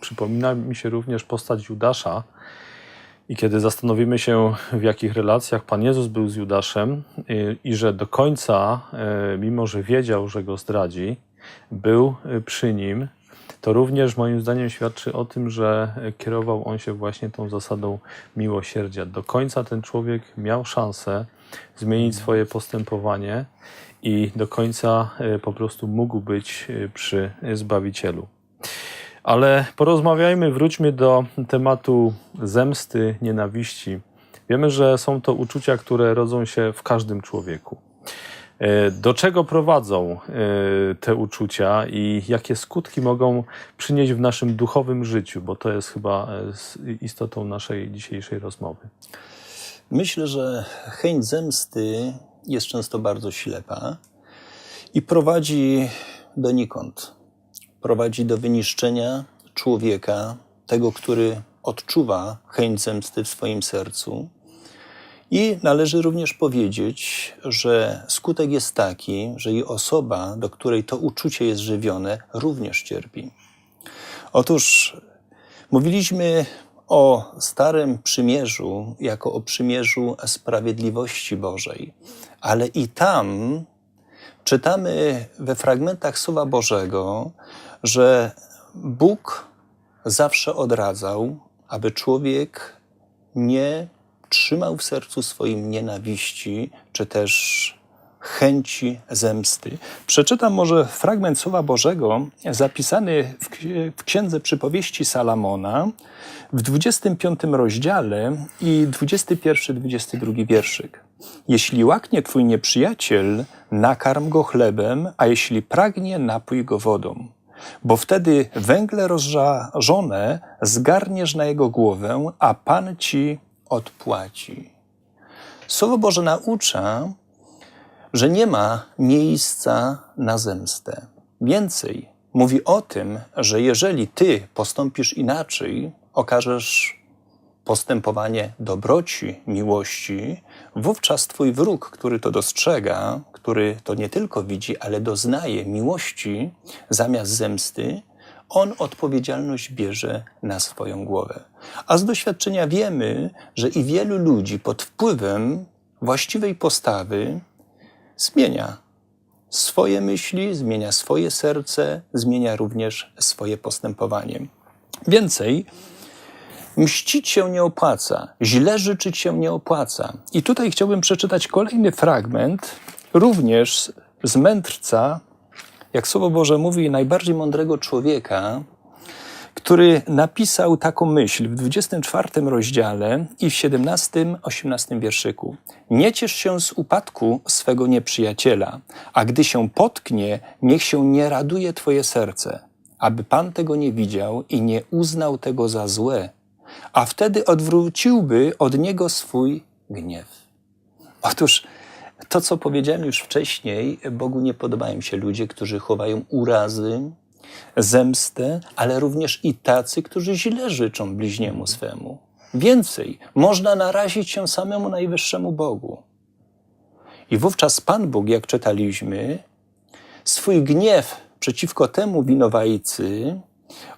przypomina mi się również postać Judasza. I kiedy zastanowimy się, w jakich relacjach Pan Jezus był z Judaszem y, i że do końca, y, mimo że wiedział, że go zdradzi, był y, przy nim, to również moim zdaniem świadczy o tym, że kierował on się właśnie tą zasadą miłosierdzia. Do końca ten człowiek miał szansę zmienić swoje postępowanie i do końca po prostu mógł być przy Zbawicielu. Ale porozmawiajmy, wróćmy do tematu zemsty, nienawiści. Wiemy, że są to uczucia, które rodzą się w każdym człowieku. E, Do czego prowadzą e, te uczucia i jakie skutki mogą przynieść w naszym duchowym życiu, bo to jest chyba e, istotą naszej dzisiejszej rozmowy. Myślę, że chęć zemsty jest często bardzo ślepa i prowadzi donikąd. Prowadzi do wyniszczenia człowieka, tego, który odczuwa chęć zemsty w swoim sercu. I należy również powiedzieć, że skutek jest taki, że i osoba, do której to uczucie jest żywione, również cierpi. Otóż mówiliśmy o Starym Przymierzu jako o przymierzu sprawiedliwości Bożej, ale i tam czytamy we fragmentach Słowa Bożego, że Bóg zawsze odradzał, aby człowiek nie trzymał w sercu swoim nienawiści, czy też chęci zemsty. Przeczytam może fragment Słowa Bożego zapisany w, ksi- w Księdze Przypowieści Salamona w 25 rozdziale i 21-22 wierszyk. Jeśli łaknie twój nieprzyjaciel, nakarm go chlebem, a jeśli pragnie, napój go wodą. Bo wtedy węgle rozżarzone zgarniesz na jego głowę, a Pan ci odpłaci. Słowo Boże naucza, że nie ma miejsca na zemstę. Więcej, mówi o tym, że jeżeli ty postąpisz inaczej, okażesz postępowanie dobroci, miłości, wówczas twój wróg, który to dostrzega, który to nie tylko widzi, ale doznaje miłości zamiast zemsty, on odpowiedzialność bierze na swoją głowę. A z doświadczenia wiemy, że i wielu ludzi pod wpływem właściwej postawy zmienia swoje myśli, zmienia swoje serce, zmienia również swoje postępowanie. Więcej, mścić się nie opłaca, źle życzyć się nie opłaca. I tutaj chciałbym przeczytać kolejny fragment, również z mędrca, jak Słowo Boże mówi, najbardziej mądrego człowieka, który napisał taką myśl w 24 rozdziale i w 17-18 wierszyku. Nie ciesz się z upadku swego nieprzyjaciela, a gdy się potknie, niech się nie raduje twoje serce, aby Pan tego nie widział i nie uznał tego za złe, a wtedy odwróciłby od niego swój gniew. Otóż to, co powiedziałem już wcześniej, Bogu nie podobają się ludzie, którzy chowają urazy, zemstę, ale również i tacy, którzy źle życzą bliźniemu swemu. Więcej, można narazić się samemu Najwyższemu Bogu. I wówczas Pan Bóg, jak czytaliśmy, swój gniew przeciwko temu winowajcy,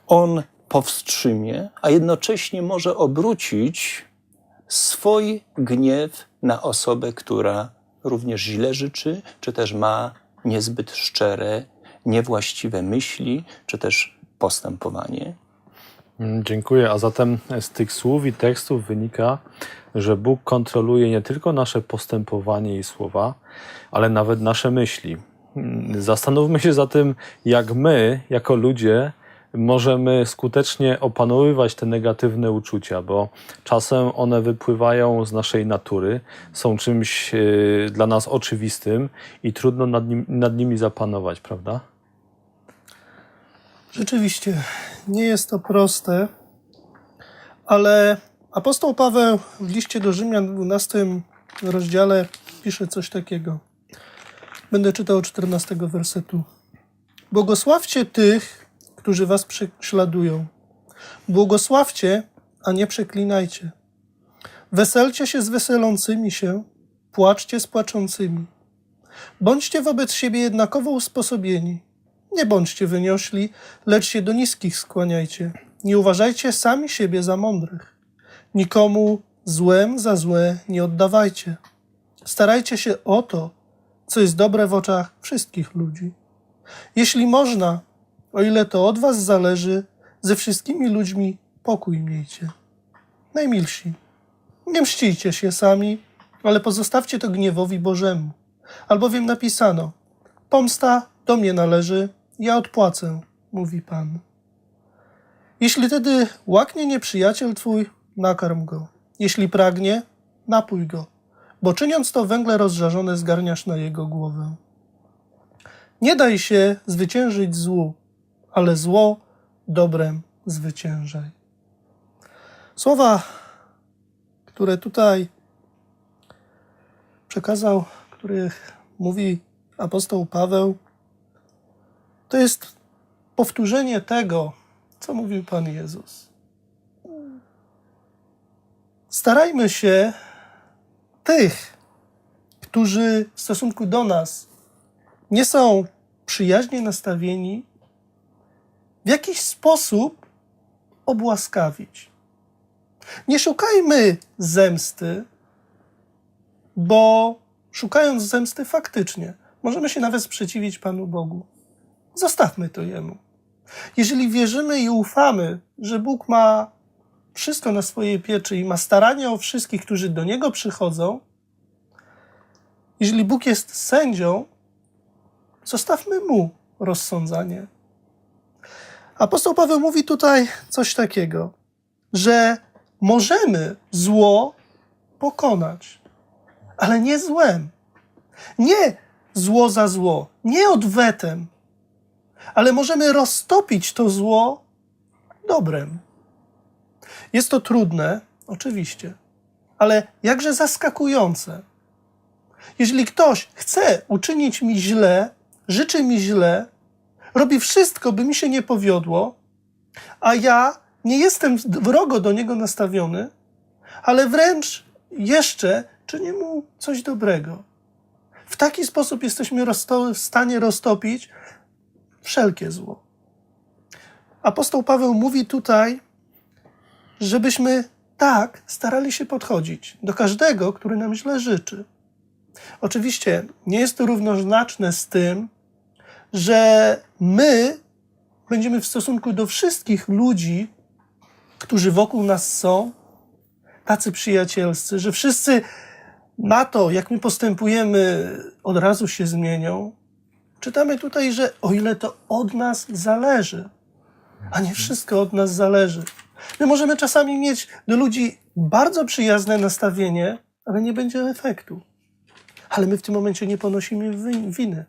on powstrzymie, a jednocześnie może obrócić swój gniew na osobę, która również źle życzy, czy też ma niezbyt szczere, niewłaściwe myśli, czy też postępowanie. Mm, Dziękuję. A zatem z tych słów i tekstów wynika, że Bóg kontroluje nie tylko nasze postępowanie i słowa, ale nawet nasze myśli. Mm, Zastanówmy się zatem, jak my, jako ludzie, możemy skutecznie opanowywać te negatywne uczucia, bo czasem one wypływają z naszej natury, są czymś e, dla nas oczywistym i trudno nad, nim, nad nimi zapanować, prawda? Rzeczywiście, nie jest to proste, ale apostoł Paweł w liście do Rzymian w 12 rozdziale pisze coś takiego. Będę czytał od 14 wersetu. Błogosławcie tych, którzy was prześladują. Błogosławcie, a nie przeklinajcie. Weselcie się z weselącymi się, płaczcie z płaczącymi. Bądźcie wobec siebie jednakowo usposobieni. Nie bądźcie wyniośli, lecz się do niskich skłaniajcie. Nie uważajcie sami siebie za mądrych. Nikomu złem za złe nie oddawajcie. Starajcie się o to, co jest dobre w oczach wszystkich ludzi. Jeśli można, o ile to od was zależy, ze wszystkimi ludźmi pokój miejcie. Najmilsi, nie mścijcie się sami, ale pozostawcie to gniewowi Bożemu. Albowiem napisano: Pomsta do mnie należy, ja odpłacę, mówi Pan. Jeśli tedy łaknie nieprzyjaciel twój, nakarm go. Jeśli pragnie, napój go, bo czyniąc to węgle rozżarzone zgarniasz na jego głowę. Nie daj się zwyciężyć złu, ale zło dobrem zwyciężaj. Słowa, które tutaj przekazał, których mówi apostoł Paweł, to jest powtórzenie tego, co mówił Pan Jezus. Starajmy się tych, którzy w stosunku do nas nie są przyjaźnie nastawieni, w jakiś sposób obłaskawić. Nie szukajmy zemsty, bo szukając zemsty faktycznie możemy się nawet sprzeciwić Panu Bogu. Zostawmy to Jemu. Jeżeli wierzymy i ufamy, że Bóg ma wszystko na swojej pieczy i ma staranie o wszystkich, którzy do Niego przychodzą, jeżeli Bóg jest sędzią, zostawmy Mu rozsądzanie. Apostoł Paweł mówi tutaj coś takiego, że możemy zło pokonać, ale nie złem. Nie zło za zło, nie odwetem, ale możemy roztopić to zło dobrem. Jest to trudne, oczywiście, ale jakże zaskakujące. Jeżeli ktoś chce uczynić mi źle, życzy mi źle, robi wszystko, by mi się nie powiodło, a ja nie jestem wrogo do niego nastawiony, ale wręcz jeszcze czynię mu coś dobrego. W taki sposób jesteśmy w stanie roztopić wszelkie zło. Apostoł Paweł mówi tutaj, żebyśmy tak starali się podchodzić do każdego, który nam źle życzy. Oczywiście nie jest to równoznaczne z tym, że my będziemy w stosunku do wszystkich ludzi, którzy wokół nas są, tacy przyjacielscy, że wszyscy na to, jak my postępujemy, od razu się zmienią. Czytamy tutaj, że o ile to od nas zależy, a nie wszystko od nas zależy. My możemy czasami mieć do ludzi bardzo przyjazne nastawienie, ale nie będzie efektu. Ale my w tym momencie nie ponosimy wi- winy.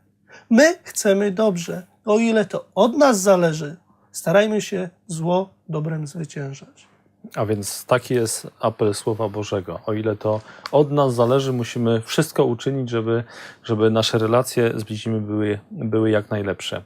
My chcemy dobrze. O ile to od nas zależy, starajmy się zło dobrem zwyciężać. A więc taki jest apel Słowa Bożego. O ile to od nas zależy, musimy wszystko uczynić, żeby, żeby nasze relacje z bliźnimi były, były jak najlepsze.